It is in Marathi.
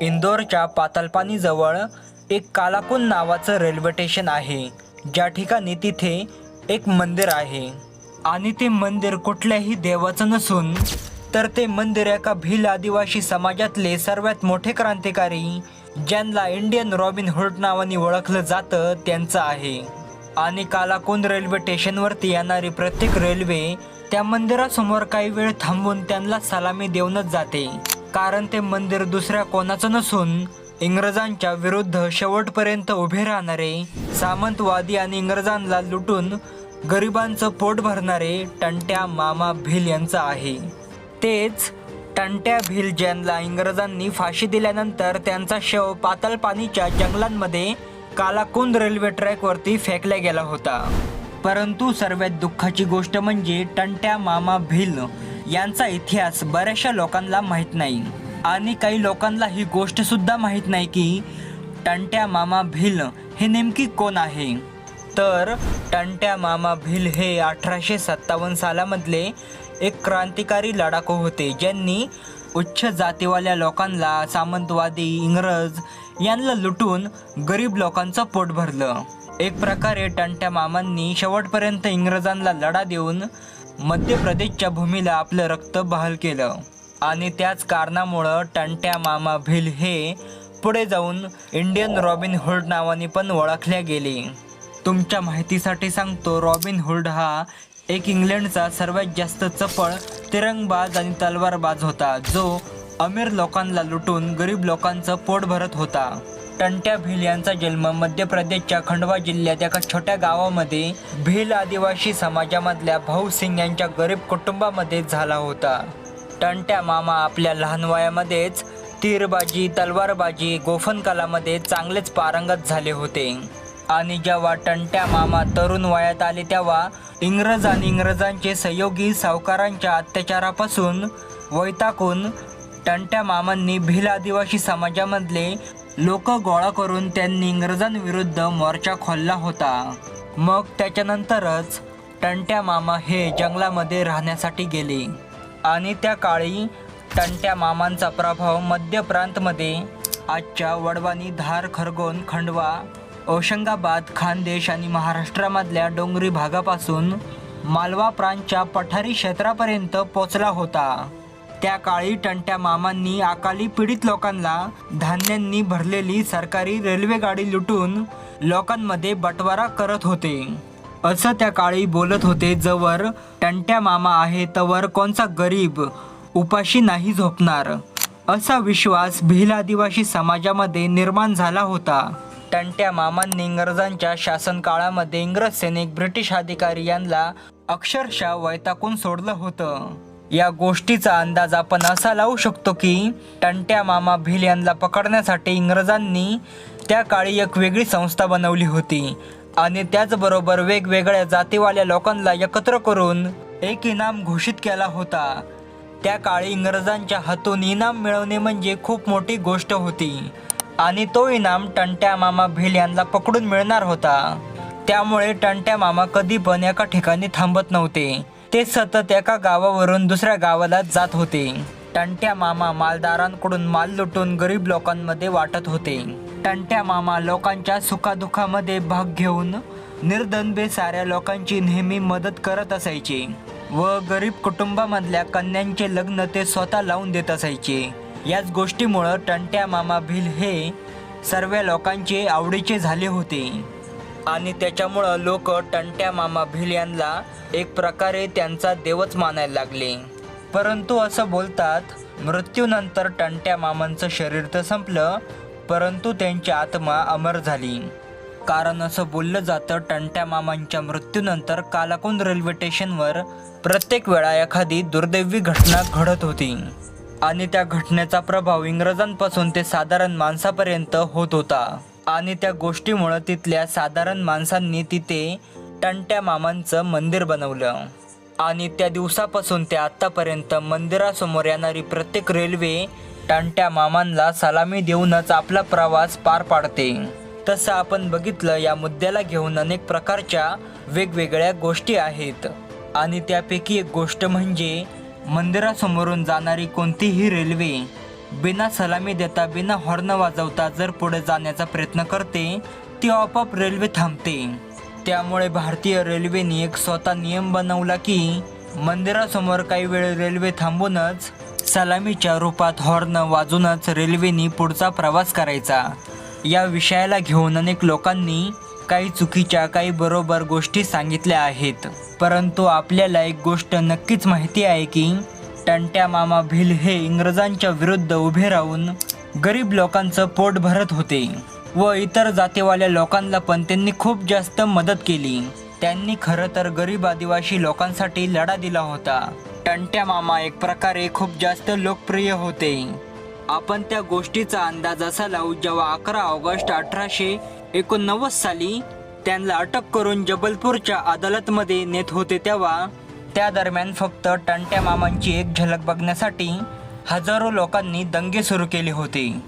इंदोरच्या पातालपानीजवळ एक कालाकुन नावाचं रेल्वे स्टेशन आहे. ज्या ठिकाणी तिथे एक मंदिर आहे. आणि ते मंदिर कुठल्याही देवाचं नसून तर ते मंदिर एका भिल आदिवासी समाजातले सर्वात मोठे क्रांतिकारी ज्यांना इंडियन रॉबिन हुड नावाने ओळखलं जातं त्यांचं आहे. आणि कालाकुंद रेल्वे स्टेशनवरती येणारी प्रत्येक रेल्वे त्या मंदिरासमोर काही वेळ थांबून त्यांना सलामी देऊनच जाते. कारण ते मंदिर दुसऱ्या कोणाचं नसून इंग्रजांच्या विरुद्ध शेवटपर्यंत उभे राहणारे सामंतवादी आणि इंग्रजांना लुटून गरिबांचं पोट भरणारे टंट्या मामा भिल यांचं आहे. तेच टंट्या भिल ज्यांना इंग्रजांनी फाशी दिल्यानंतर त्यांचा शव पातळपाणीच्या जंगलांमध्ये कालाकुंद रेल्वे ट्रॅकवरती फेकला गेला होता. परंतु सर्वात दुःखाची गोष्ट म्हणजे टंट्या मामा भिल यांचा इतिहास बऱ्याचशा लोकांना माहीत नाही. आणि काही लोकांना ही गोष्ट सुद्धा माहीत नाही की टंट्या मामा भिल हे नेमकी कोण आहे? तर टंट्या मामा भिल हे अठराशे सत्तावन्न सालामधले एक क्रांतिकारी लडाखू होते ज्यांनी उच्च जातीवाल्या लोकांना सामंतवादी इंग्रज यांना लुटून गरीब लोकांचं पोट भरलं. एक प्रकारे टंट्या मामांनी शेवटपर्यंत इंग्रजांना लढा देऊन मध्य प्रदेशच्या भूमीला आपलं रक्त बहाल केलं. आणि त्याच कारणामुळं टंट्या मामा भिल हे पुढे जाऊन इंडियन रॉबिन हुड नावाने पण ओळखले गेले. तुमच्या माहितीसाठी सांगतो रॉबिन हुड हा एक इंग्लंडचा सर्वात जास्त चपळ तिरंगबाज आणि तलवारबाज होता जो अमीर लोकांना लुटून गरीब लोकांचं पोट भरत होता. टंट्या भिल यांचा जन्म मध्य प्रदेशच्या खंडवा जिल्ह्यात एका छोट्या गावामध्ये भिल आदिवासी समाजामधल्या भाऊ सिंग यांच्या गरीब कुटुंबामध्ये झाला होता. टंट्या मामा आपल्या लहान वयामध्येच तीरबाजी तलवारबाजी गोफनकलामध्ये चांगलेच पारंगत झाले होते. आणि जेव्हा टंट्या मामा तरुण वयात आले तेव्हा इंग्रज आणि इंग्रजांचे सहयोगी सावकारांच्या अत्याचारापासून वैताकून टंट्या मामांनी भिल आदिवासी समाजामधले लोक गोळा करून त्यांनी इंग्रजांविरुद्ध मोर्चा खोलला होता. मग त्याच्यानंतरच टंट्या मामा हे जंगलामध्ये राहण्यासाठी गेले. आणि त्या काळी टंट्या मामांचा प्रभाव मध्य प्रांतमध्ये आजच्या वडवानी धार खरगोन खंडवा औशंगाबाद खानदेश आणि महाराष्ट्रामधल्या डोंगरी भागापासून मालवा प्रांतच्या पठारी क्षेत्रापर्यंत पोचला होता. त्या काळी टंट्या मामांनी अकाली पीडित लोकांना धान्यांनी भरलेली सरकारी रेल्वे गाडी लुटून लोकांमध्ये बटवारा करत होते. असं त्या काळी बोलत होते जवर टंट्या मामा आहे तवर कोणचा गरीब? उपाशी नाही झोपणार. असा विश्वास भिल आदिवासी समाजामध्ये निर्माण झाला होता. टंट्या मामांनी इंग्रजांच्या शासन काळामध्ये इंग्रज सैनिक ब्रिटिश अधिकारी यांना अक्षरशः वैताकून सोडलं होतं. या गोष्टीचा अंदाज आपण असा लावू शकतो की टंट्या मामा भिल यांना पकडण्यासाठी इंग्रजांनी त्या काळी एक वेगळी संस्था बनवली होती. आणि त्याचबरोबर वेगवेगळ्या जातीवाल्या लोकांना एकत्र करून एक इनाम घोषित केला होता. त्या काळी इंग्रजांच्या हातून इनाम मिळवणे म्हणजे खूप मोठी गोष्ट होती. आणि तो इनाम टंट्या मामा भिल यांना पकडून मिळणार होता. त्यामुळे टंट्या मामा कधी पण एका ठिकाणी थांबत नव्हते. ते सतत एका गावावरून दुसऱ्या गावाला जात होते. टंट्या मामा मालदारांकडून माल लुटून गरीब लोकांमध्ये वाटत होते. टंट्या मामा लोकांच्या सुखादुखामध्ये भाग घेऊन निर्दनबे साऱ्या लोकांची नेहमी मदत करत असायचे व गरीब कुटुंबामधल्या कन्यांचे लग्न ते स्वतः लावून देत असायचे. याच गोष्टीमुळं टंट्या मामा भिल हे सर्व लोकांचे आवडीचे झाले होते. आणि त्याच्यामुळं लोक टंट्या मामा भिल यांना एक प्रकारे त्यांचा देवच मानायला लागले. परंतु असं बोलतात मृत्यूनंतर टंट्या मामांचं शरीर तर संपलं परंतु त्यांची आत्मा अमर झाली. कारण असं बोललं जातं टंट्या मामांच्या मृत्यूनंतर कालाकुंद रेल्वे स्टेशनवर प्रत्येक वेळा एखादी दुर्दैवी घटना घडत होती. आणि त्या घटनेचा प्रभाव इंग्रजांपासून ते साधारण माणसापर्यंत होत होता. आणि त्या गोष्टीमुळं तिथल्या साधारण माणसांनी तिथे टंट्या मामांचं मंदिर बनवलं. आणि त्या दिवसापासून ते आत्तापर्यंत मंदिरासमोर येणारी प्रत्येक रेल्वे टंट्या मामांना सलामी देऊनच आपला प्रवास पार पाडते. तसं आपण बघितलं या मुद्द्याला घेऊन अनेक प्रकारच्या वेगवेगळ्या गोष्टी आहेत. आणि त्यापैकी एक गोष्ट म्हणजे मंदिरासमोरून जाणारी कोणतीही रेल्वे बिना सलामी देता बिना हॉर्न वाजवता जर पुढे जाण्याचा प्रयत्न करते ती आपोआप रेल्वे थांबते. त्यामुळे भारतीय रेल्वेने एक स्वतः नियम बनवला की मंदिरासमोर काही वेळ रेल्वे थांबूनच सलामीच्या रूपात हॉर्न वाजूनच रेल्वेने पुढचा प्रवास करायचा. या विषयाला घेऊन अनेक लोकांनी काही चुकीच्या काही बरोबर गोष्टी सांगितल्या आहेत. परंतु आपल्याला एक गोष्ट नक्कीच माहिती आहे की टंट्या मामा भिल हे इंग्रजांच्या विरुद्ध उभे राहून गरीब लोकांचं पोट भरत होते व इतर जातीवाल्या लोकांना पण त्यांनी खूप जास्त मदत केली. त्यांनी खरं तर गरीब आदिवासी लोकांसाठी लढा दिला होता. टंट्या मामा एक प्रकारे खूप जास्त लोकप्रिय होते. आपण त्या गोष्टीचा अंदाज असा लावू जेव्हा अकरा ऑगस्ट अठराशे एकोणनव्वद साली त्यांना अटक करून जबलपूरच्या अदालतमध्ये नेत होते तेव्हा त्या दरम्यान फक्त टंट्या मामांची एक झलक बघण्यासाठी हजारो लोकांनी दंगे सुरू केले होते.